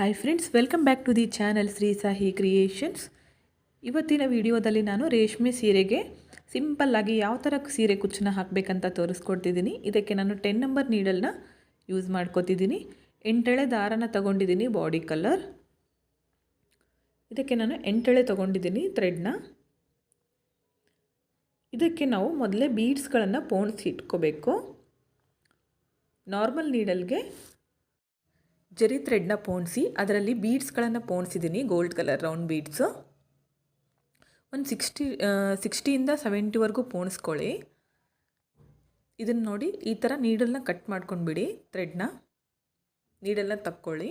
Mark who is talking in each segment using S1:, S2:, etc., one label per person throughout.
S1: Hi friends welcome back to the channel Shri Sahi creations ಇವತ್ತಿನ ವಿಡಿಯೋದಲ್ಲಿ ನಾನು ರೇಷ್ಮೆ ಸೀರೆಗೆ ಸಿಂಪಲ್ಲಾಗಿ ಯಾವ ಥರ ಸೀರೆ ಕುಚ್ಚನ್ನ ಹಾಕಬೇಕಂತ ತೋರಿಸ್ಕೊಡ್ತಿದ್ದೀನಿ. ಇದಕ್ಕೆ ನಾನು ಟೆನ್ ನಂಬರ್ ನೀಡಲ್ನ ಯೂಸ್ ಮಾಡ್ಕೋತಿದ್ದೀನಿ. ಎಂಟೆಳೆ ದಾರನ ತಗೊಂಡಿದ್ದೀನಿ ಬಾಡಿ ಕಲರ್ ಇದಕ್ಕೆ ನಾನು ಎಂಟೆಳೆ ತೊಗೊಂಡಿದ್ದೀನಿ ಥ್ರೆಡ್ನ ಇದಕ್ಕೆ ನಾವು ಮೊದಲೇ ಬೀಡ್ಸ್ಗಳನ್ನು ಪೋಣಿಸಿ ಇಟ್ಕೋಬೇಕು. ನಾರ್ಮಲ್ ನೀಡಲ್ಗೆ ಜರಿ ಥ್ರೆಡ್ನ ಪೋಣಿಸಿ, ಅದರಲ್ಲಿ ಬೀಡ್ಸ್ಗಳನ್ನು ಪೋಣಿಸಿದ್ದೀನಿ ಗೋಲ್ಡ್ ಕಲರ್ ರೌಂಡ್ ಬೀಡ್ಸು ಒಂದು ಸಿಕ್ಸ್ಟಿ ಸಿಕ್ಸ್ಟಿಯಿಂದ ಸೆವೆಂಟಿವರೆಗೂ ಪೋಣಿಸ್ಕೊಳ್ಳಿ. ಇದನ್ನು ನೋಡಿ ಈ ಥರ ನೀಡಲ್ನ ಕಟ್ ಮಾಡ್ಕೊಂಡ್ಬಿಡಿ ಥ್ರೆಡ್ನ ನೀಡಲ್ನ ತಕ್ಕೊಳ್ಳಿ.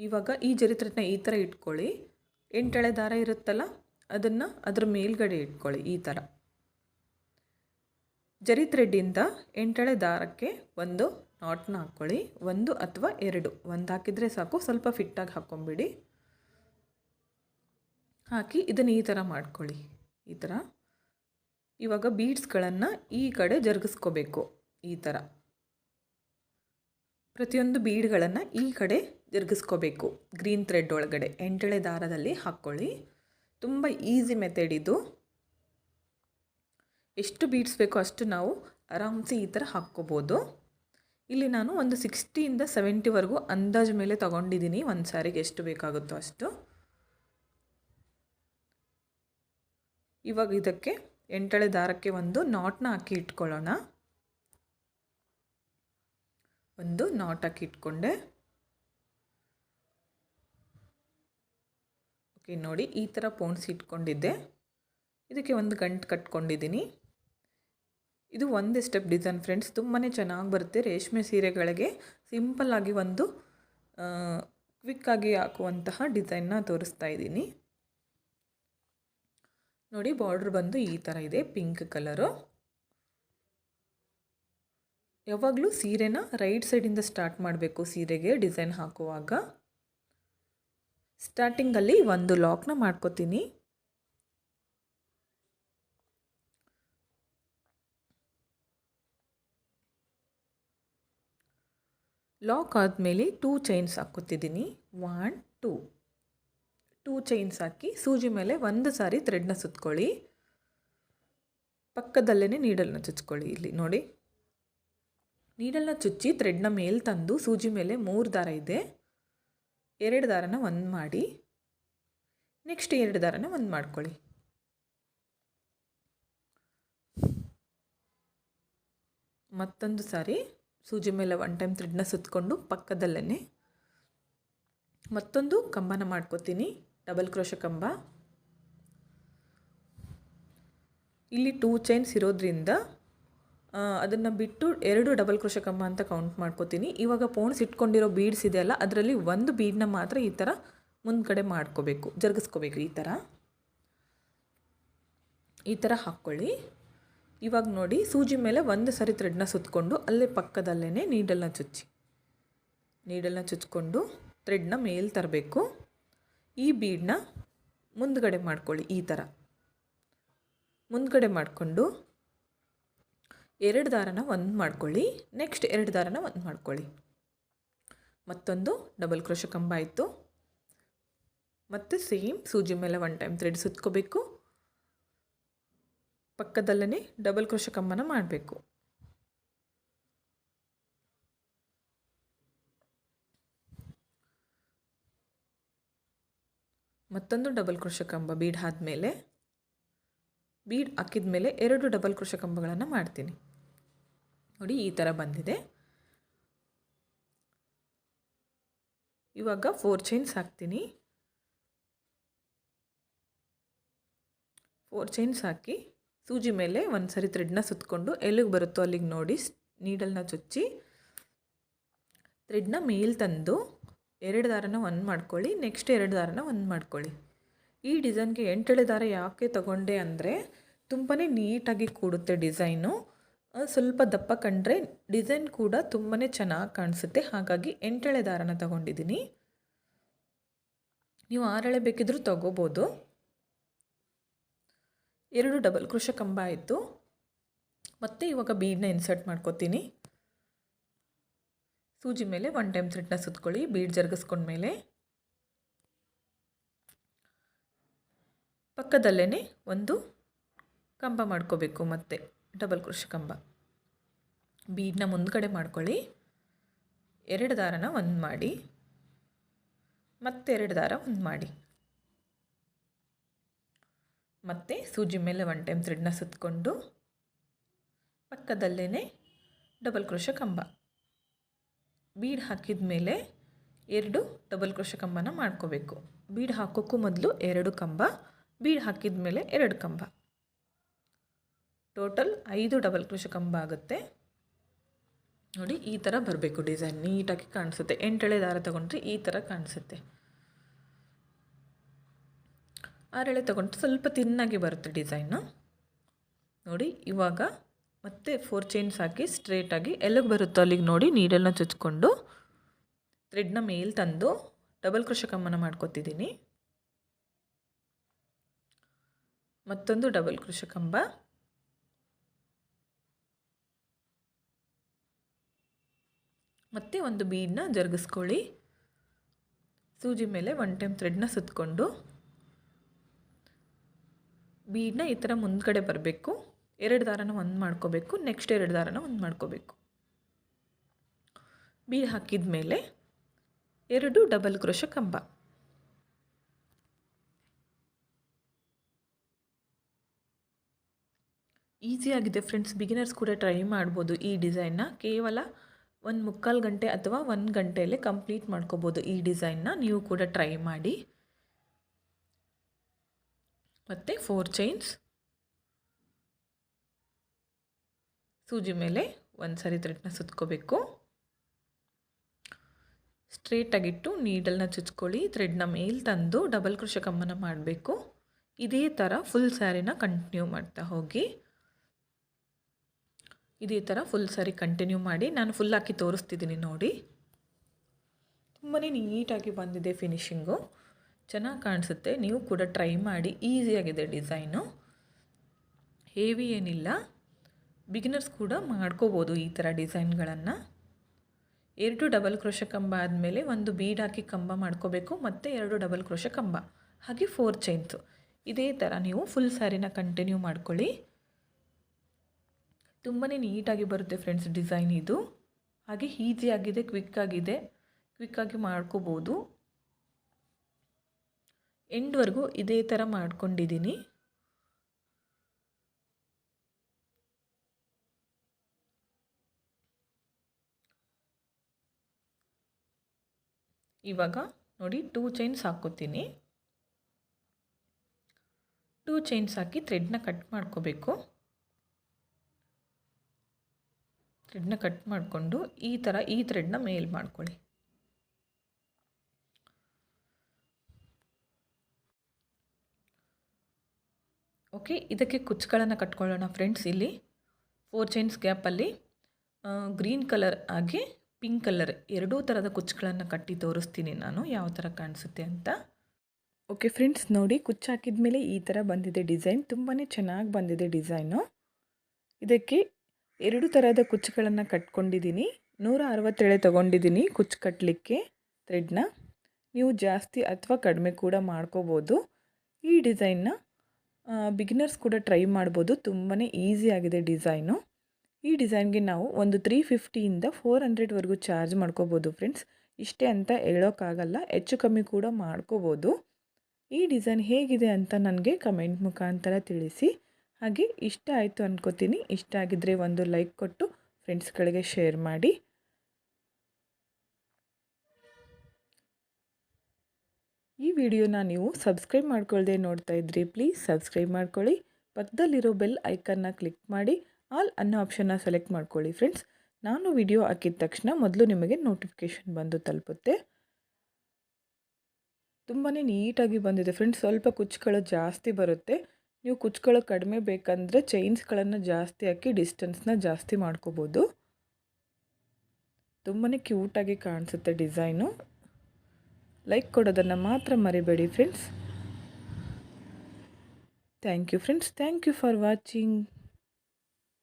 S1: ಇವಾಗ ಈ ಜರಿ ಥ್ರೆಡ್ನ ಈ ಥರ ಇಟ್ಕೊಳ್ಳಿ. ಎಂಟೆಳೆ ದಾರ ಇರುತ್ತಲ್ಲ, ಅದನ್ನು ಅದ್ರ ಮೇಲ್ಗಡೆ ಇಟ್ಕೊಳ್ಳಿ ಈ ಥರ ಜರಿ ಥ್ರೆಡ್ಡಿಂದ ಎಂಟಳೆ ದಾರಕ್ಕೆ ಒಂದು ನಾಟ್ನ ಹಾಕ್ಕೊಳ್ಳಿ. ಒಂದು ಅಥವಾ ಎರಡು. ಒಂದು ಹಾಕಿದರೆ ಸಾಕು. ಸ್ವಲ್ಪ ಫಿಟ್ಟಾಗಿ ಹಾಕ್ಕೊಂಬಿಡಿ. ಹಾಕಿ ಇದನ್ನು ಈ ಥರ ಮಾಡ್ಕೊಳ್ಳಿ. ಈ ಥರ ಇವಾಗ ಬೀಡ್ಸ್ಗಳನ್ನು ಈ ಕಡೆ ಜರುಗಿಸ್ಕೋಬೇಕು. ಈ ಥರ ಪ್ರತಿಯೊಂದು ಬೀಡ್ಗಳನ್ನು ಈ ಕಡೆ ಜರುಗಿಸ್ಕೋಬೇಕು. ಗ್ರೀನ್ ಥ್ರೆಡ್ ಒಳಗಡೆ. ಎಂಟಳೆ ದಾರದಲ್ಲಿ ಹಾಕ್ಕೊಳ್ಳಿ. ತುಂಬ ಈಸಿ ಮೆಥಡ್ ಇದು. ಎಷ್ಟು ಬೀಡ್ಸ್ ಬೇಕೋ ಅಷ್ಟು ನಾವು ಆರಾಮ್ಸೆ ಈ ಥರ ಹಾಕ್ಕೋಬೋದು. ಇಲ್ಲಿ ನಾನು ಒಂದು ಸಿಕ್ಸ್ಟಿಯಿಂದ ಸೆವೆಂಟಿವರೆಗೂ ಅಂದಾಜು ಮೇಲೆ ತೊಗೊಂಡಿದ್ದೀನಿ ಒಂದು ಸಾರಿಗೆ ಎಷ್ಟು ಬೇಕಾಗುತ್ತೋ ಅಷ್ಟು. ಇವಾಗ ಇದಕ್ಕೆ ಎಂಟಳೆ ದಾರಕ್ಕೆ ಒಂದು ನಾಟ್ನ ಹಾಕಿ ಇಟ್ಕೊಳ್ಳೋಣ. ಒಂದು ನಾಟ್ ಹಾಕಿ ಇಟ್ಕೊಂಡೆ. ಓಕೆ ನೋಡಿ ಈ ಥರ ಪೋಣಿಸಿ ಇಟ್ಕೊಂಡಿದ್ದೆ. ಇದಕ್ಕೆ ಒಂದು ಗಂಟು ಕಟ್ಕೊಂಡಿದ್ದೀನಿ. ಇದು ಒಂದೇ ಸ್ಟೆಪ್ ಡಿಸೈನ್ ಫ್ರೆಂಡ್ಸ್ ತುಂಬಾ ಚೆನ್ನಾಗಿ ಬರುತ್ತೆ ರೇಷ್ಮೆ ಸೀರೆಗಳಿಗೆ ಸಿಂಪಲ್ಲಾಗಿ ಒಂದು ಕ್ವಿಕ್ಕಾಗಿ ಹಾಕುವಂತಹ ಡಿಸೈನ್ನ ತೋರಿಸ್ತಾ ಇದ್ದೀನಿ. ನೋಡಿ ಬಾರ್ಡ್ರ್ ಬಂದು ಈ ಥರ ಇದೆ ಪಿಂಕ್ ಕಲರು ಯಾವಾಗಲೂ ಸೀರೆನ ರೈಟ್ ಸೈಡಿಂದ ಸ್ಟಾರ್ಟ್ ಮಾಡಬೇಕು ಸೀರೆಗೆ ಡಿಸೈನ್ ಹಾಕುವಾಗ. ಸ್ಟಾರ್ಟಿಂಗಲ್ಲಿ ಒಂದು ಲಾಕ್ನ ಮಾಡ್ಕೋತೀನಿ. ಲಾಕ್ ಆದಮೇಲೆ ಟೂ ಚೈನ್ಸ್ ಹಾಕ್ಕೊತಿದ್ದೀನಿ. ಒನ್ ಟೂ ಟೂ ಚೈನ್ಸ್ ಹಾಕಿ ಸೂಜಿ ಮೇಲೆ ಒಂದು ಸಾರಿ ಥ್ರೆಡ್ನ ಸುತ್ಕೊಳ್ಳಿ. ಪಕ್ಕದಲ್ಲೇ ನೀಡಲ್ನ ಚುಚ್ಕೊಳ್ಳಿ ಇಲ್ಲಿ ನೋಡಿ. ನೀಡಲ್ನ ಚುಚ್ಚಿ ಥ್ರೆಡ್ನ ಮೇಲೆ ತಂದು ಸೂಜಿ ಮೇಲೆ ಮೂರು ದಾರ ಇದೆ. ಎರಡು ದಾರನ ಒಂದು ಮಾಡಿ. ನೆಕ್ಸ್ಟ್ ಎರಡು ದಾರನ ಒಂದು ಮಾಡ್ಕೊಳ್ಳಿ. ಮತ್ತೊಂದು ಸಾರಿ. ಸೂಜಿ ಮೇಲೆ ಒನ್ ಟೈಮ್ ಥ್ರೆಡ್ನ ಸುತ್ತಕೊಂಡು ಪಕ್ಕದಲ್ಲೇ ಮತ್ತೊಂದು ಕಂಬನ ಮಾಡ್ಕೋತೀನಿ ಡಬಲ್ ಕ್ರೋಶ ಕಂಬ. ಇಲ್ಲಿ ಟೂ ಚೈನ್ಸ್ ಇರೋದ್ರಿಂದ ಅದನ್ನು ಬಿಟ್ಟು ಎರಡು ಡಬಲ್ ಕ್ರೋಶ ಕಂಬ ಅಂತ ಕೌಂಟ್ ಮಾಡ್ಕೋತೀನಿ. ಇವಾಗ ಪೋಣ್ಸ್ ಇಟ್ಕೊಂಡಿರೋ ಬೀಡ್ಸ್ ಇದೆಯಲ್ಲ, ಅದರಲ್ಲಿ ಒಂದು ಬೀಡನ್ನ ಮಾತ್ರ ಈ ಥರ ಮುಂದ್ಗಡೆ ಮಾಡ್ಕೋಬೇಕು, ಜರುಗಿಸ್ಕೋಬೇಕು ಈ ಥರ ಈ ಥರ ಹಾಕ್ಕೊಳ್ಳಿ. ಇವಾಗ ನೋಡಿ ಸೂಜಿ ಮೇಲೆ ಒಂದು ಸರಿ ಥ್ರೆಡ್ನ ಸುತ್ತಕೊಂಡು ಅಲ್ಲೇ ಪಕ್ಕದಲ್ಲೇ ನೀಡಲ್ನ ಚುಚ್ಚಿ. ನೀಡಲ್ನ ಚುಚ್ಕೊಂಡು ಥ್ರೆಡ್ನ ಮೇಲೆ ತರಬೇಕು. ಈ ಬೀಡನ್ನ ಮುಂದ್ಗಡೆ ಮಾಡ್ಕೊಳ್ಳಿ ಈ ಥರ. ಮುಂದ್ಗಡೆ ಮಾಡಿಕೊಂಡು ಎರಡು ದಾರನ ಒಂದು ಮಾಡ್ಕೊಳ್ಳಿ. ನೆಕ್ಸ್ಟ್ ಎರಡು ದಾರನ ಒಂದು ಮಾಡ್ಕೊಳ್ಳಿ. ಮತ್ತೊಂದು ಡಬಲ್ ಕ್ರೋಶ ಕಂಬ ಆಯಿತು. ಮತ್ತು ಸೇಮ್ ಸೂಜಿ ಮೇಲೆ ಒನ್ ಟೈಮ್ ಥ್ರೆಡ್ ಸುತ್ಕೋಬೇಕು. ಪಕ್ಕದಲ್ಲೇ ಡಬಲ್ ಕ್ರೋಶ ಕಂಬನ ಮಾಡಬೇಕು. ಮತ್ತೊಂದು ಡಬಲ್ ಕ್ರೋಶ ಕಂಬ ಬೀಡ್ ಆದಮೇಲೆ ಬೀಡ್ ಹಾಕಿದ ಮೇಲೆ ಎರಡು ಡಬಲ್ ಕ್ರೋಶ ಕಂಬಗಳನ್ನು ಮಾಡ್ತೀನಿ. ನೋಡಿ ಈ ಥರ ಬಂದಿದೆ. ಇವಾಗ ಫೋರ್ ಚೈನ್ಸ್ ಹಾಕ್ತೀನಿ. ಫೋರ್ ಚೈನ್ಸ್ ಹಾಕಿ ಸೂಜಿ ಮೇಲೆ ಒಂದು ಸರಿ ಥ್ರೆಡ್ನ ಸುತ್ತಕೊಂಡು ಎಲ್ಲಿಗೆ ಬರುತ್ತೋ ಅಲ್ಲಿಗೆ ನೋಡಿ ನೀಡಲ್ನ ಚುಚ್ಚಿ ಥ್ರೆಡ್ನ ಮೇಲೆ ತಂದು ಎರಡು ದಾರನ ಒಂದು ಮಾಡ್ಕೊಳ್ಳಿ ನೆಕ್ಸ್ಟ್ ಎರಡು ದಾರನ ಒಂದು ಮಾಡ್ಕೊಳ್ಳಿ. ಈ ಡಿಸೈನ್ಗೆ ಎಂಟೆಳೆ ದಾರ ಯಾಕೆ ತಗೊಂಡೆ ಅಂದರೆ ತುಂಬಾ ನೀಟಾಗಿ ಕೂಡುತ್ತೆ ಡಿಸೈನು ಸ್ವಲ್ಪ ದಪ್ಪ ಕಂಡ್ರೆ ಡಿಸೈನ್ ಕೂಡ ತುಂಬಾ ಚೆನ್ನಾಗಿ ಕಾಣಿಸುತ್ತೆ. ಹಾಗಾಗಿ ಎಂಟೆಳೆ ದಾರನ ತಗೊಂಡಿದ್ದೀನಿ ನೀವು ಆರೆಳೆ ಬೇಕಿದ್ದರೂ ತಗೋಬೋದು. ಎರಡು ಡಬಲ್ ಕೃಷಕಂಬ ಕಂಬ ಆಯಿತು ಮತ್ತು ಇವಾಗ ಬೀಡನ್ನ ಇನ್ಸರ್ಟ್ ಮಾಡ್ಕೋತೀನಿ. ಸೂಜಿ ಮೇಲೆ ಒನ್ ಟೈಮ್ ಥ್ರೆಡ್ನ ಸುತ್ಕೊಳ್ಳಿ ಬೀಡ್ ಜರುಗಿಸ್ಕೊಂಡ್ಮೇಲೆ ಪಕ್ಕದಲ್ಲೇ ಒಂದು ಕಂಬ ಮಾಡ್ಕೋಬೇಕು ಮತ್ತೆ ಡಬಲ್ ಕೃಷಿ ಕಂಬ ಬೀಡನ್ನ ಮುಂದ್ಗಡೆ ಮಾಡ್ಕೊಳ್ಳಿ. ಎರಡು ದಾರನ ಒಂದು ಮಾಡಿ, ಮತ್ತೆರಡು ದಾರ ಒಂದು ಮಾಡಿ. ಮತ್ತು ಸೂಜಿ ಮೇಲೆ ಒನ್ ಟೈಮ್ ಥ್ರೆಡ್ನ ಸುತ್ತಕೊಂಡು ಪಕ್ಕದಲ್ಲೇ ಡಬಲ್ ಕ್ರೋಶ ಕಂಬ. ಬೀಡ್ ಹಾಕಿದ ಮೇಲೆ ಎರಡು ಡಬಲ್ ಕ್ರೋಶ ಕಂಬನ ಮಾಡ್ಕೋಬೇಕು. ಬೀಡ್ ಹಾಕೋಕ್ಕೂ ಮೊದಲು ಎರಡು ಕಂಬ, ಬೀಡ್ ಹಾಕಿದ ಮೇಲೆ ಎರಡು ಕಂಬ. ಟೋಟಲ್ ಐದು ಡಬಲ್ ಕ್ರೋಶ ಕಂಬ ಆಗುತ್ತೆ. ನೋಡಿ, ಈ ಥರ ಬರಬೇಕು ಡಿಸೈನ್ ನೀಟಾಗಿ ಕಾಣಿಸುತ್ತೆ. ಎಂಟಳೆ ದಾರ ತಗೊಂಡ್ರೆ ಈ ಥರ ಕಾಣಿಸುತ್ತೆ. ಆರೆಳೆ ತಗೊಂಡ್ರೆ ಸ್ವಲ್ಪ ತಿನ್ನಾಗಿ ಬರುತ್ತೆ ಡಿಸೈನು. ನೋಡಿ, ಇವಾಗ ಮತ್ತೆ ಫೋರ್ ಚೈನ್ಸ್ ಹಾಕಿ ಸ್ಟ್ರೇಟಾಗಿ ಎಲ್ಲಿಗೆ ಬರುತ್ತೋ ಅಲ್ಲಿಗೆ ನೋಡಿ ನೀಡಲ್ನ ಚುಚ್ಕೊಂಡು ಥ್ರೆಡ್ನ ಮೇಲೆ ತಂದು ಡಬಲ್ ಕೃಷಕಮ್ಮನ ಕಮ್ಮನ ಮಾಡ್ಕೊತಿದ್ದೀನಿ. ಮತ್ತೊಂದು ಡಬಲ್ ಕೃಷಕಂಬ ಮತ್ತು ಒಂದು ಬೀಡನ್ನ ಜರುಗಿಸ್ಕೊಳ್ಳಿ. ಸೂಜಿ ಮೇಲೆ ಒನ್ ಟೈಮ್ ಥ್ರೆಡ್ನ ಸುತ್ತಕೊಂಡು ಬೀಡನ್ನ ಈ ಥರ ಮುಂದ್ಗಡೆ ಬರಬೇಕು. ಎರಡು ದಾರನ ಒಂದು ಮಾಡ್ಕೋಬೇಕು ನೆಕ್ಸ್ಟ್ ಎರಡು ದಾರನ ಒಂದು ಮಾಡ್ಕೋಬೇಕು. ಬೀಡ್ ಹಾಕಿದ ಮೇಲೆ ಎರಡು ಡಬಲ್ ಕ್ರೋಶ ಕಂಬ. ಈಸಿಯಾಗಿದೆ ಫ್ರೆಂಡ್ಸ್ ಬಿಗಿನರ್ಸ್ ಕೂಡ ಟ್ರೈ ಮಾಡ್ಬೋದು ಈ ಡಿಸೈನ್ನ ಕೇವಲ ಒಂದು ಮುಕ್ಕಾಲು ಗಂಟೆ ಅಥವಾ ಒಂದು ಗಂಟೆಯಲ್ಲೇ ಕಂಪ್ಲೀಟ್ ಮಾಡ್ಕೋಬೋದು ಈ ಡಿಸೈನ್ನ ನೀವು ಕೂಡ ಟ್ರೈ ಮಾಡಿ. ಮತ್ತು ಫೋರ್ ಚೈನ್ಸ್ ಸೂಜಿ ಮೇಲೆ ಒಂದು ಸರಿ ಥ್ರೆಡ್ನ ಸುತ್ಕೋಬೇಕು. ಸ್ಟ್ರೇಟಾಗಿಟ್ಟು ನೀಡಲ್ನ ಚುಚ್ಕೊಳ್ಳಿ ಥ್ರೆಡ್ನ ಮೇಲೆ ತಂದು ಡಬಲ್ ಕೃಷಿ ಕಮ್ಮನ ಮಾಡಬೇಕು. ಇದೇ ಥರ ಫುಲ್ ಸ್ಯಾರಿನ ಕಂಟಿನ್ಯೂ ಮಾಡ್ತಾ ಹೋಗಿ. ಇದೇ ಥರ ಫುಲ್ ಸ್ಯಾರಿ ಕಂಟಿನ್ಯೂ ಮಾಡಿ ನಾನು ಫುಲ್ ಹಾಕಿ ತೋರಿಸ್ತಿದ್ದೀನಿ ನೋಡಿ. ತುಂಬಾ ನೀಟಾಗಿ ಬಂದಿದೆ ಫಿನಿಶಿಂಗು ಚೆನ್ನಾಗಿ ಕಾಣಿಸುತ್ತೆ. ನೀವು ಕೂಡ ಟ್ರೈ ಮಾಡಿ ಈಸಿಯಾಗಿದೆ ಡಿಸೈನು ಹೇವಿ ಏನಿಲ್ಲ. ಬಿಗಿನರ್ಸ್ ಕೂಡ ಮಾಡ್ಕೋಬೋದು ಈ ಥರ ಡಿಸೈನ್ಗಳನ್ನು ಎರಡು ಡಬಲ್ ಕ್ರೋಶ ಕಂಬ ಆದಮೇಲೆ ಒಂದು ಬೀಡ್ ಹಾಕಿ ಕಂಬ ಮಾಡ್ಕೋಬೇಕು, ಮತ್ತು ಎರಡು ಡಬಲ್ ಕ್ರೋಶ ಕಂಬ. ಹಾಗೆ ಫೋರ್ ಚೈನ್ಸು ಇದೇ ಥರ ನೀವು ಫುಲ್ ಸ್ಯಾರಿನ ಕಂಟಿನ್ಯೂ ಮಾಡ್ಕೊಳ್ಳಿ. ತುಂಬಾ ನೀಟಾಗಿ ಬರುತ್ತೆ ಫ್ರೆಂಡ್ಸ್ ಡಿಸೈನ್ ಇದು. ಹಾಗೆ ಈಸಿಯಾಗಿದೆ ಕ್ವಿಕ್ಕಾಗಿದೆ ಕ್ವಿಕ್ಕಾಗಿ ಮಾಡ್ಕೋಬೋದು. ಎಂಡ್ವರೆಗೂ ಇದೇ ಥರ ಮಾಡ್ಕೊಂಡಿದ್ದೀನಿ. ಇವಾಗ ನೋಡಿ ಟೂ ಚೈನ್ಸ್ ಹಾಕ್ಕೋತೀನಿ ಟೂ ಚೈನ್ಸ್ ಹಾಕಿ ಥ್ರೆಡ್ನ ಕಟ್ ಮಾಡ್ಕೋಬೇಕು. ಥ್ರೆಡ್ನ ಕಟ್ ಮಾಡಿಕೊಂಡು ಈ ಥರ ಈ ಥ್ರೆಡ್ನ ಮೇಲ್ ಮಾಡ್ಕೊಳ್ಳಿ. ಓಕೆ ಇದಕ್ಕೆ ಕುಚ್ಚುಗಳನ್ನು ಕಟ್ಕೊಳ್ಳೋಣ ಫ್ರೆಂಡ್ಸ್ ಇಲ್ಲಿ. ಫೋರ್ ಚೈನ್ಸ್ ಗ್ಯಾಪಲ್ಲಿ ಗ್ರೀನ್ ಕಲರ್ ಆಗಿ ಪಿಂಕ್ ಕಲರ್ ಎರಡೂ ಥರದ ಕುಚ್ಚುಗಳನ್ನು ಕಟ್ಟಿ ತೋರಿಸ್ತೀನಿ ನಾನು, ಯಾವ ಥರ ಕಾಣಿಸುತ್ತೆ ಅಂತ. ಓಕೆ ಫ್ರೆಂಡ್ಸ್ ನೋಡಿ, ಕುಚ್ಚು ಹಾಕಿದ ಮೇಲೆ ಈ ಥರ ಬಂದಿದೆ ಡಿಸೈನ್ ತುಂಬಾ ಚೆನ್ನಾಗಿ ಬಂದಿದೆ ಡಿಸೈನು ಇದಕ್ಕೆ ಎರಡು ಥರದ ಕುಚ್ಚುಗಳನ್ನು ಕಟ್ಕೊಂಡಿದ್ದೀನಿ ನೂರ ಅರವತ್ತೇಳೆ ತೊಗೊಂಡಿದ್ದೀನಿ ಕುಚ್ಚು ಕಟ್ಟಲಿಕ್ಕೆ ಥ್ರೆಡ್ನ ನೀವು ಜಾಸ್ತಿ ಅಥವಾ ಕಡಿಮೆ ಕೂಡ ಮಾಡ್ಕೋಬೋದು. ಈ ಡಿಸೈನ್ನ ಬಿಗಿನರ್ಸ್ ಕೂಡ ಟ್ರೈ ಮಾಡ್ಬೋದು. ತುಂಬಾ ಆಗಿದೆ ಡಿಸೈನು ಈ ಡಿಸೈನ್ಗೆ ನಾವು ಒಂದು ತ್ರೀ ಫಿಫ್ಟಿಯಿಂದ ಫೋರ್ ಹಂಡ್ರೆಡ್ವರೆಗೂ ಚಾರ್ಜ್ ಮಾಡ್ಕೋಬೋದು ಫ್ರೆಂಡ್ಸ್ ಇಷ್ಟೇ ಅಂತ ಹೇಳೋಕ್ಕಾಗಲ್ಲ ಹೆಚ್ಚು ಕಮ್ಮಿ ಕೂಡ ಮಾಡ್ಕೋಬೋದು. ಈ ಡಿಸೈನ್ ಹೇಗಿದೆ ಅಂತ ನನಗೆ ಕಮೆಂಟ್ ಮುಖಾಂತರ ತಿಳಿಸಿ. ಹಾಗೆ ಇಷ್ಟ ಆಯಿತು ಅನ್ಕೋತೀನಿ. ಇಷ್ಟ ಆಗಿದ್ದರೆ ಒಂದು ಲೈಕ್ ಕೊಟ್ಟು ಫ್ರೆಂಡ್ಸ್ಗಳಿಗೆ ಶೇರ್ ಮಾಡಿ. ಈ ವಿಡಿಯೋನ ನೀವು ಸಬ್ಸ್ಕ್ರೈಬ್ ಮಾಡ್ಕೊಳ್ಳದೆ ನೋಡ್ತಾ ಇದ್ರಿ ಪ್ಲೀಸ್ ಸಬ್ಸ್ಕ್ರೈಬ್ ಮಾಡ್ಕೊಳ್ಳಿ. ಪಕ್ಕದಲ್ಲಿರೋ ಬೆಲ್ ಐಕನ್ನ ಕ್ಲಿಕ್ ಮಾಡಿ ಆಲ್ ಅನ್ನೋ ಆಪ್ಷನ್ನ ಸೆಲೆಕ್ಟ್ ಮಾಡ್ಕೊಳ್ಳಿ ಫ್ರೆಂಡ್ಸ್ ನಾನು ವಿಡಿಯೋ ಹಾಕಿದ ತಕ್ಷಣ ಮೊದಲು ನಿಮಗೆ ನೋಟಿಫಿಕೇಷನ್ ಬಂದು ತಲುಪುತ್ತೆ. ತುಂಬಾ ನೀಟಾಗಿ ಬಂದಿದೆ ಫ್ರೆಂಡ್ಸ್ ಸ್ವಲ್ಪ ಕುಚ್ಚುಗಳು ಜಾಸ್ತಿ ಬರುತ್ತೆ. ನೀವು ಕುಚ್ಚುಗಳು ಕಡಿಮೆ ಬೇಕಂದರೆ ಚೈನ್ಸ್ಗಳನ್ನು ಜಾಸ್ತಿ ಹಾಕಿ ಡಿಸ್ಟೆನ್ಸ್ನ ಜಾಸ್ತಿ ಮಾಡ್ಕೋಬೋದು. ತುಂಬಾ ಕ್ಯೂಟಾಗಿ ಕಾಣಿಸುತ್ತೆ ಡಿಸೈನು ಲೈಕ್ ಕೊಡೋದನ್ನು ಮಾತ್ರ ಮರಿಬೇಡಿ friends thank you friends thank you for watching